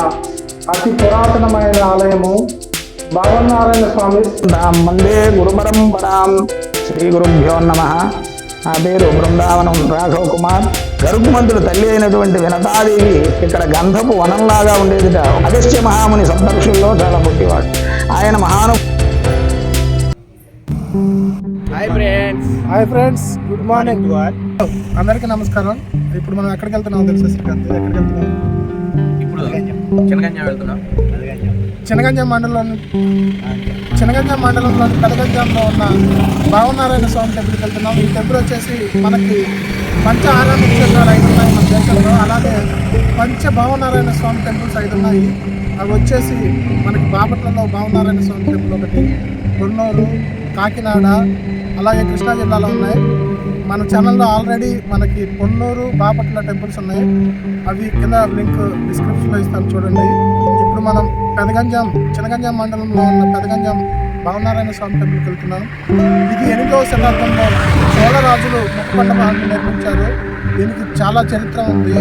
అతి పురాతనమైన ఆలయము భావనారాయణ స్వామి. రామ్ వందే గురుపరంపరాం శ్రీ గురుభ్యో నమ. నా పేరు బృందావనం రాఘవ్ కుమార్. గరుకుమంతుడు తల్లి అయినటువంటి వినతాదేవి ఇక్కడ గంధపు వనంలాగా ఉండేదిట. అగస్త్య మహాముని సప్తర్షుల్లో చాలా పుట్టివాడు. ఆయన మహాను hi friends hi friends good morning అందరికీ నమస్కారం. ఇప్పుడు మనం ఎక్కడికి వెళ్తున్నాం తెలుసా శ్రీకాంత్? ఎక్కడికి వెళ్తున్నాం చినగంజాం వెళ్తున్నాం. చినగంజాం మండలం చినగంజాం మండలంలోని పెదగంజంలో ఉన్న భావనారాయణ స్వామి టెంపుల్కి వెళ్తున్నాం. ఈ టెంపుల్ వచ్చేసి మనకి పంచ ఆరాధన క్షేత్రాలు ఐదు ఉన్నాయి మన దేశంలో. అలాగే పంచ భావనారాయణ స్వామి టెంపుల్స్ ఐదు ఉన్నాయి. అవి వచ్చేసి మనకి బాపట్లలో భావనారాయణ స్వామి టెంపుల్ ఒకటి కొన్నూరు కాకినాడ అలాగే కృష్ణా జిల్లాలో ఉన్నాయి. మన ఛానల్లో ఆల్రెడీ మనకి పొన్నూరు బాపట్ల టెంపుల్స్ ఉన్నాయి. అవి కింద లింక్ డిస్క్రిప్షన్లో ఇస్తాను చూడండి. ఇప్పుడు మనం పెదగంజాం చినగంజం మండలంలో ఉన్న పెదగంజాం భావనారాయణ స్వామి టెంపుల్కి వెళ్తున్నాం ఇది ఎనిమిదవ శతాబ్దంలో చోళరాజులు ముక్కపండపాన్ని నిర్మించారు దీనికి చాలా చరిత్ర ఉంది.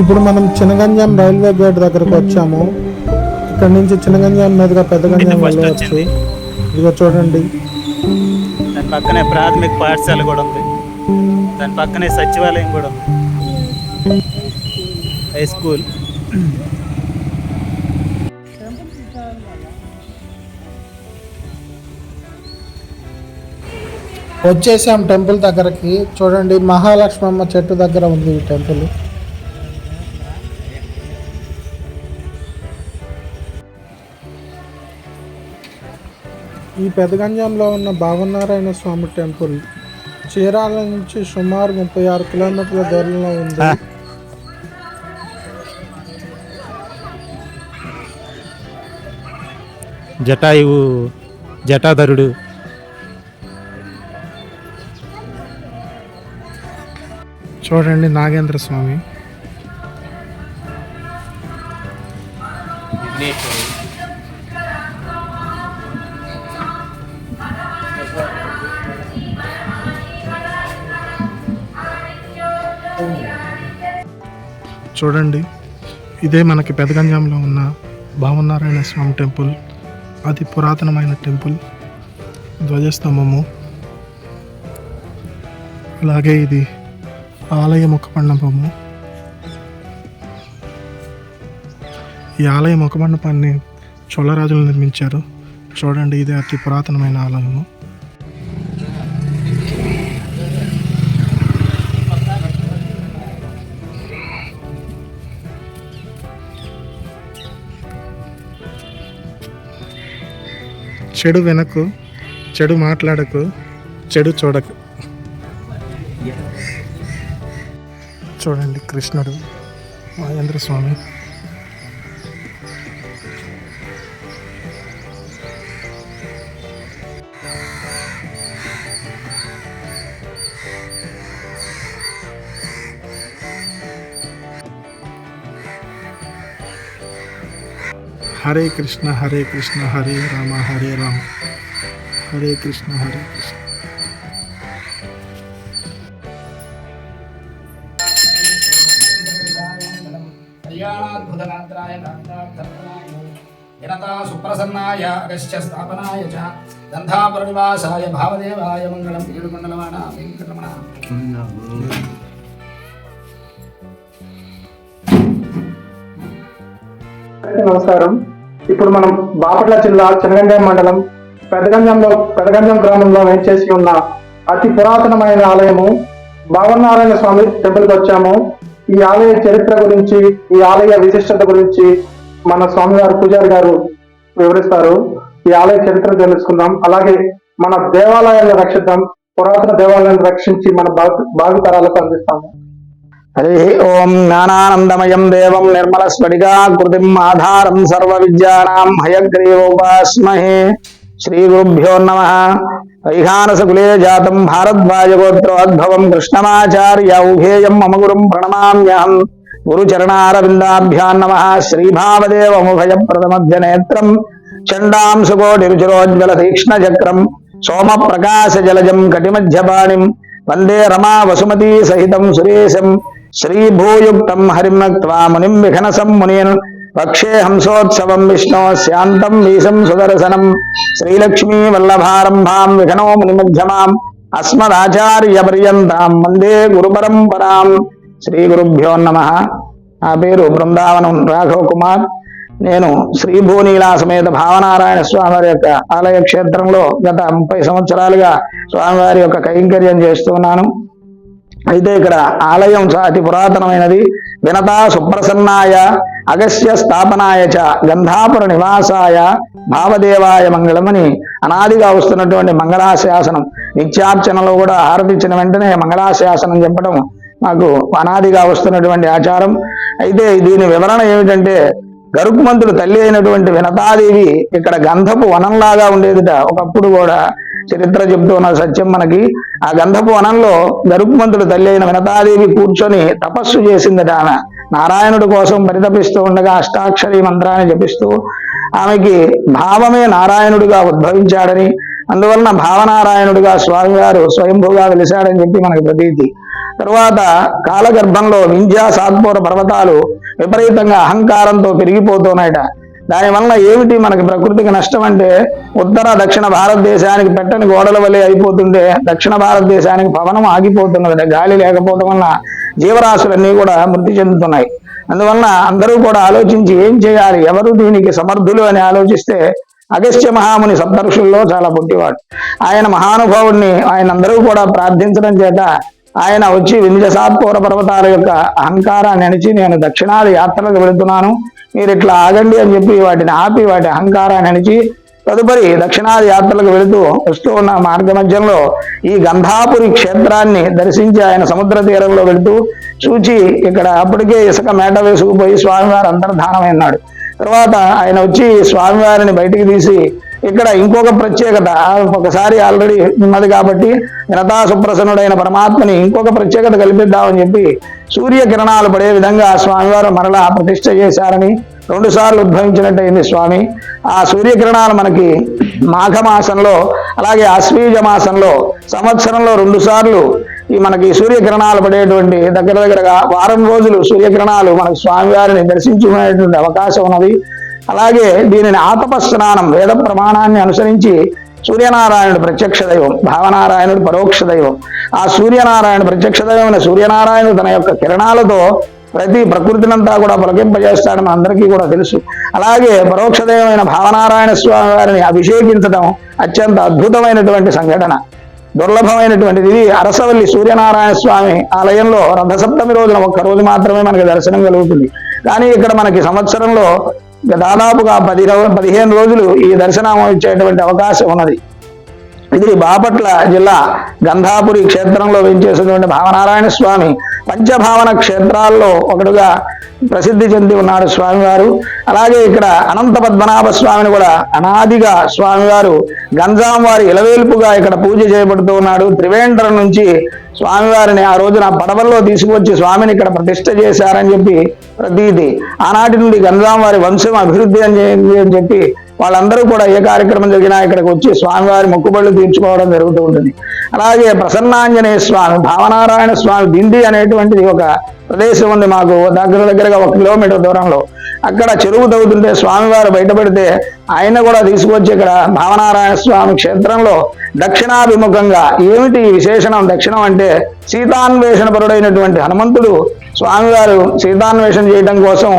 ఇప్పుడు మనం చినగంజం రైల్వే గేట్ దగ్గరకు వచ్చాము. ఇక్కడ నుంచి చినగంజం మీదుగా పెద్దగంజం వెళ్ళవచ్చు. ఇదిగో చూడండి. దాని పక్కనే ప్రాథమిక పాఠశాల కూడా ఉంది. దాని పక్కనే సచివాలయం కూడా ఉంది. హై స్కూల్ వచ్చేసాం టెంపుల్ దగ్గరకి. చూడండి మహాలక్ష్మమ్మ చెట్టు దగ్గర ఉంది ఈ టెంపుల్. ఈ పెదగంజంలో ఉన్న భావనారాయణ స్వామి టెంపుల్ చీరాల నుంచి సుమారు ముప్పై ఆరు కిలోమీటర్ల దూరంలో ఉంది. జటాయువు జటాధరుడు. చూడండి నాగేంద్ర స్వామి. చూడండి ఇదే మనకి పెదగంజంలో ఉన్న భావనారాయణ స్వామి టెంపుల్. అతి పురాతనమైన టెంపుల్. ధ్వజస్తంభము. అలాగే ఇది ఆలయ ముఖ మండపము ఈ ఆలయ ముఖ మండపాన్ని చోళరాజులు నిర్మించారు. చూడండి ఇది అతి పురాతనమైన ఆలయము. చెడు వెనకు చెడు మాట్లాడకు చెడు చూడకు. చూడండి కృష్ణుడు మహేంద్ర స్వామి హరే కృష్ణ హరే కృష్ణ హరే రామ హరే రామ హరే కృష్ణ హరే కృష్ణ కళ్యాణాద్భుతగాత్రాయ కాంతార్థప్రదాయ జనతా సుప్రసన్నాయ అగస్త్య స్థాపనాయ చ గంధాపరనివాసాయ భావదేవాయ మంగళం ఏడుకొండలవాడ వెంకటరమణ నమస్కారం ఇప్పుడు మనం బాపట్ల జిల్లా చినగంజాం మండలం పెదగంజంలో పెదగంజం గ్రామంలో వేచేసి ఉన్న అతి పురాతనమైన ఆలయము భావనారాయణ స్వామి టెంపుల్కి వచ్చాము. ఈ ఆలయ చరిత్ర గురించి ఈ ఆలయ విశిష్టత గురించి మన స్వామివారు పూజారి గారు వివరిస్తారు. ఈ ఆలయ చరిత్ర తెలుసుకుందాం. అలాగే మన దేవాలయాలను రక్షిద్దాం. పురాతన దేవాలయాలను రక్షించి మన భావి భావి తరాలకు అందిస్తాము. హరి ఓం జ్ఞానానందమయం దేవం నిర్మల స్ఫటికాకృతిం ఆధారం సర్వ విద్యానాం హయగ్రీవోపాస్మహే శ్రీ గురుభ్యో నమ వైహానసకులే జాతం భారద్వాజగోత్రోద్భవం కృష్ణమాచార్య ఉభేయం మమ గురుం ప్రణమామ్యహం గురుచరణారవిందాభ్యాం నమ శ్రీభావదేవముభయ ప్రథమభ్య చండాం సుకోటి రుచిరోజ్వల సోమ ప్రకాశ జలజం కటిమధ్యపాణిం వందే రమా వసుమతీ సహితం సురేశం శ్రీభూయుక్తం హరిం నక్వా మునిం విఘనసం మునీన్ పక్షే హంసోత్సవం విష్ణో శాంతం వీసం సుదర్శనం శ్రీలక్ష్మీ వల్లభారంభాం విఘనో మునిమధ్యమాం అస్మదాచార్య పర్యంతాం వందే గురు పరంపరాం శ్రీ గురుభ్యో నమ నా పేరు బృందావనం రాఘవ కుమార్ నేను శ్రీభూనీలా సమేత భావనారాయణ స్వామివారి యొక్క ఆలయ క్షేత్రంలో గత ముప్పై సంవత్సరాలుగా స్వామివారి యొక్క కైంకర్యం చేస్తున్నాను అయితే ఇక్కడ ఆలయం అతి పురాతనమైనది. వినతా సుప్రసన్నాయ అగస్య స్థాపనాయ చ గంధాపుర నివాసాయ భావదేవాయ మంగళమని అనాదిగా వస్తున్నటువంటి మంగళాశాసనం. నిత్యార్చనలో కూడా హారతిచ్చిన వెంటనే మంగళాశాసనం చెప్పడం మాకు అనాదిగా వస్తున్నటువంటి ఆచారం. అయితే దీని వివరణ ఏమిటంటే గరుకుమంతుడు తల్లి అయినటువంటి వినతాదేవి ఇక్కడ గంధపు వనంలాగా ఉండేదిట. ఒకప్పుడు కూడా చరిత్ర చెప్తున్న సత్యం మనకి. ఆ గంధపు వనంలో గరుకుమంతుడు తల్లి అయిన వినతాదేవి కూర్చొని తపస్సు చేసిందట ఆమె. నారాయణుడు కోసం పరితపిస్తూ ఉండగా అష్టాక్షరి మంత్రాన్ని జపిస్తూ ఆమెకి భావమే నారాయణుడిగా ఉద్భవించాడని అందువలన భావనారాయణుడిగా స్వామివారు స్వయంభూగా వెలిశాడని చెప్పి మనకి ప్రతీతి. తరువాత కాలగర్భంలో వింధ్యా సాత్పూర పర్వతాలు విపరీతంగా అహంకారంతో పెరిగిపోతున్నాయట. దానివల్ల ఏమిటి మనకి ప్రకృతికి నష్టం అంటే ఉత్తర దక్షిణ భారతదేశానికి పెట్టని గోడల వలె అయిపోతుంటే దక్షిణ భారతదేశానికి పవనం ఆగిపోతున్నది గాలి లేకపోవడం వల్ల జీవరాశులన్నీ కూడా మృతి చెందుతున్నాయి. అందువలన అందరూ కూడా ఆలోచించి ఏం చేయాలి ఎవరు దీనికి సమర్థులు అని ఆలోచిస్తే అగస్త్య మహాముని సప్తర్షుల్లో చాలా పుట్టివాడు. ఆయన మహానుభావుడిని ఆయన అందరూ కూడా ప్రార్థించడం చేత ఆయన వచ్చి వింధ్యసాత్పూర పర్వతాల యొక్క అహంకారాన్ని అణిచి నేను దక్షిణాది యాత్రలకు వెళుతున్నాను. మీరు ఇట్లా ఆగండి అని చెప్పి వాటిని ఆపి వాటి అహంకారాన్ని అణిచి తదుపరి దక్షిణాది యాత్రలకు వెళుతూ వస్తూ ఉన్న మార్గ మధ్యంలో ఈ గంధాపురి క్షేత్రాన్ని దర్శించి ఆయన సముద్ర తీరంలో వెళుతూ చూచి ఇక్కడ అప్పటికే ఇసుక మేట వేసుకుపోయి స్వామివారు అంతర్ధానమైనాడు తర్వాత ఆయన వచ్చి స్వామివారిని బయటికి తీసి ఇక్కడ ఇంకొక ప్రత్యేకత. ఒకసారి ఆల్రెడీ ఉన్నది కాబట్టి వినతా సుప్రసన్నుడైన పరమాత్మని ఇంకొక ప్రత్యేకత కల్పిద్దామని చెప్పి సూర్యకిరణాలు పడే విధంగా స్వామివారు మరలా ప్రతిష్ట చేశారని రెండు సార్లు ఉద్భవించినట్టయింది స్వామి. ఆ సూర్యకిరణాలు మనకి మాఘమాసంలో అలాగే ఆశ్వీజ మాసంలో సంవత్సరంలో రెండు సార్లు ఈ మనకి సూర్యకిరణాలు పడేటువంటి దగ్గర దగ్గరగా వారం రోజులు సూర్యకిరణాలు మనకు స్వామివారిని దర్శించుకునేటువంటి అవకాశం ఉన్నది. అలాగే దీనిని ఆతప స్నానం వేద ప్రమాణాన్ని అనుసరించి సూర్యనారాయణుడు ప్రత్యక్ష దైవం భావనారాయణుడు పరోక్ష దైవం. ఆ సూర్యనారాయణ ప్రత్యక్ష దైవమైన సూర్యనారాయణుడు తన యొక్క కిరణాలతో ప్రతి ప్రకృతినంతా కూడా పులకింపజేస్తాడని అందరికీ కూడా తెలుసు. అలాగే పరోక్ష దైవమైన భావనారాయణ స్వామి వారిని అభిషేకించడం అత్యంత అద్భుతమైనటువంటి సంఘటన. దుర్లభమైనటువంటిది ఇది. అరసవల్లి సూర్యనారాయణ స్వామి ఆలయంలో రథసప్తమి రోజున ఒక్క రోజు మాత్రమే మనకి దర్శనం కలుగుతుంది. కానీ ఇక్కడ మనకి సంవత్సరంలో దాదాపుగా పది పదిహేను రోజులు ఈ దర్శనం ఇచ్చేటువంటి అవకాశం ఉన్నది. ఇది బాపట్ల జిల్లా గంధాపురి క్షేత్రంలో వెంచేసినటువంటి భావనారాయణ స్వామి పంచభావన క్షేత్రాల్లో ఒకడుగా ప్రసిద్ధి చెంది ఉన్నాడు స్వామివారు. అలాగే ఇక్కడ అనంత పద్మనాభ స్వామిని కూడా అనాదిగా స్వామివారు గంజాం వారి ఇలవేల్పుగా ఇక్కడ పూజ చేయబడుతూ ఉన్నాడు. త్రివేంద్రం నుంచి స్వామివారిని ఆ రోజున పడవల్లో తీసుకువచ్చి స్వామిని ఇక్కడ ప్రతిష్ట చేశారని చెప్పి ప్రతీతి. ఆనాటి నుండి గంజాం వారి వంశం అభివృద్ధి అని చెప్పి వాళ్ళందరూ కూడా ఏ కార్యక్రమం జరిగినా ఇక్కడికి వచ్చి స్వామివారి మొక్కుబళ్ళు తీర్చుకోవడం జరుగుతూ ఉంటుంది. అలాగే ప్రసన్నాంజనేయ స్వామి భావనారాయణ స్వామి దిండి అనేటువంటిది ఒక ప్రదేశం ఉంది మాకు దగ్గర దగ్గరగా ఒక కిలోమీటర్ దూరంలో. అక్కడ చెరువు తవ్వుతుంటే స్వామివారు బయటపడితే ఆయన కూడా తీసుకొచ్చి ఇక్కడ భావనారాయణ స్వామి క్షేత్రంలో దక్షిణాభిముఖంగా ఏమిటి విశేషణం? దక్షిణం అంటే సీతాన్వేషణ పరుడైనటువంటి హనుమంతుడు స్వామివారు సీతాన్వేషణ చేయడం కోసం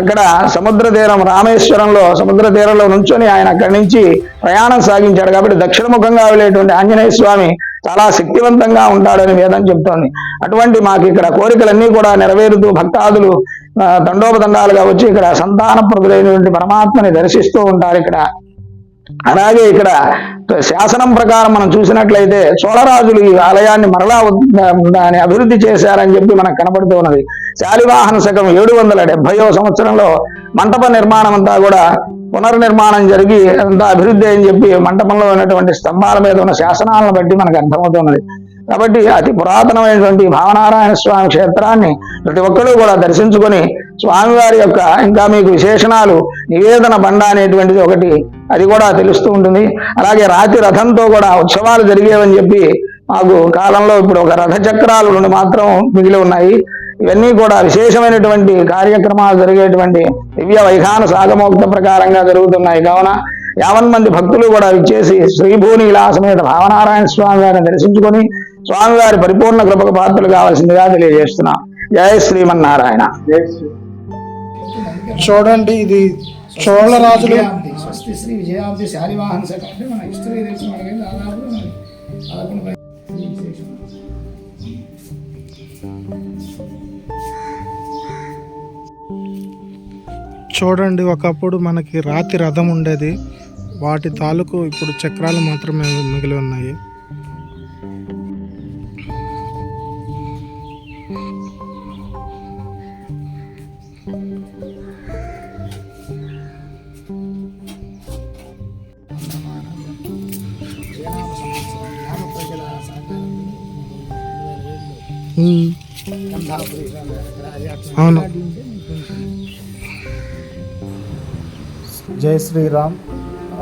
అక్కడ సముద్ర తీరం రామేశ్వరంలో సముద్ర తీరంలో నుంచొని ఆయన అక్కడి నుంచి ప్రయాణం సాగించాడు. కాబట్టి దక్షిణముఖంగా వెళ్ళేటువంటి ఆంజనేయ స్వామి చాలా శక్తివంతంగా ఉంటాడని వేదం చెప్తోంది. అటువంటి మాకు ఇక్కడ కోరికలన్నీ కూడా నెరవేరుతూ భక్తాదులు దండోపదండాలుగా వచ్చి ఇక్కడ సంతాన ప్రభుడైనటువంటి పరమాత్మని దర్శిస్తూ ఉంటారు ఇక్కడ. అలాగే ఇక్కడ శాసనం ప్రకారం మనం చూసినట్లయితే చోళరాజులు ఈ ఆలయాన్ని మరలా దాన్ని అభివృద్ధి చేశారని చెప్పి మనకు కనబడుతూ ఉన్నది. శాలివాహన శకం ఏడు వందల డెబ్బయో సంవత్సరంలో మంటప నిర్మాణం అంతా కూడా పునర్నిర్మాణం జరిగి అంతా అభివృద్ధి అని చెప్పి మంటపంలో ఉన్నటువంటి స్తంభాల మీద ఉన్న శాసనాలను బట్టి మనకు అర్థమవుతున్నది కాబట్టి అతి పురాతనమైనటువంటి భావనారాయణ స్వామి క్షేత్రాన్ని ప్రతి ఒక్కరూ కూడా దర్శించుకొని స్వామివారి యొక్క ఇంకా మీకు విశేషణాలు నివేదన బండ అనేటువంటిది ఒకటి అది కూడా తెలుస్తూ ఉంటుంది. అలాగే రాతి రథంతో కూడా ఉత్సవాలు జరిగేవని చెప్పి మాకు కాలంలో ఇప్పుడు ఒక రథచక్రాలు రెండు మాత్రం మిగిలి ఉన్నాయి. ఇవన్నీ కూడా విశేషమైనటువంటి కార్యక్రమాలు జరిగేటువంటి దివ్య వైఖాన సాగమోక్త ప్రకారంగా జరుగుతున్నాయి. కావున యావన్ మంది భక్తులు కూడా విచ్చేసి శ్రీభూని మీద భావనారాయణ స్వామి వారిని దర్శించుకొని స్వామివారి పరిపూర్ణ కృపకు పాత్రలు కావాల్సిందిగా తెలియజేస్తున్నాం. జయ శ్రీమన్నారాయణ. చూడండి ఇది చోళ రాజులు స్వస్తి శ్రీ శాలివాహన శాఖ అంటే మన హిస్టరీ తెలిసిన మనకి దాదాపు పదకొండు. చూడండి ఒకప్పుడు మనకి రాతి రథం ఉండేది వాటి తాలూకు ఇప్పుడు చక్రాలు మాత్రమే మిగిలి ఉన్నాయి అవును. జై శ్రీరామ్.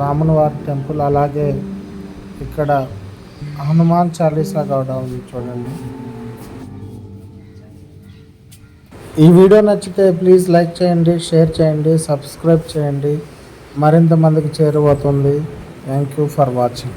రాముని వారి టెంపుల్ అలాగే ఇక్కడ హనుమాన్ చాలీసా కూడా ఉంది చూడండి. ఈ వీడియో నచ్చితే ప్లీజ్ లైక్ చేయండి షేర్ చేయండి సబ్స్క్రైబ్ చేయండి. మరింత మందికి చేరిపోతుంది థ్యాంక్ యూ ఫర్ వాచింగ్.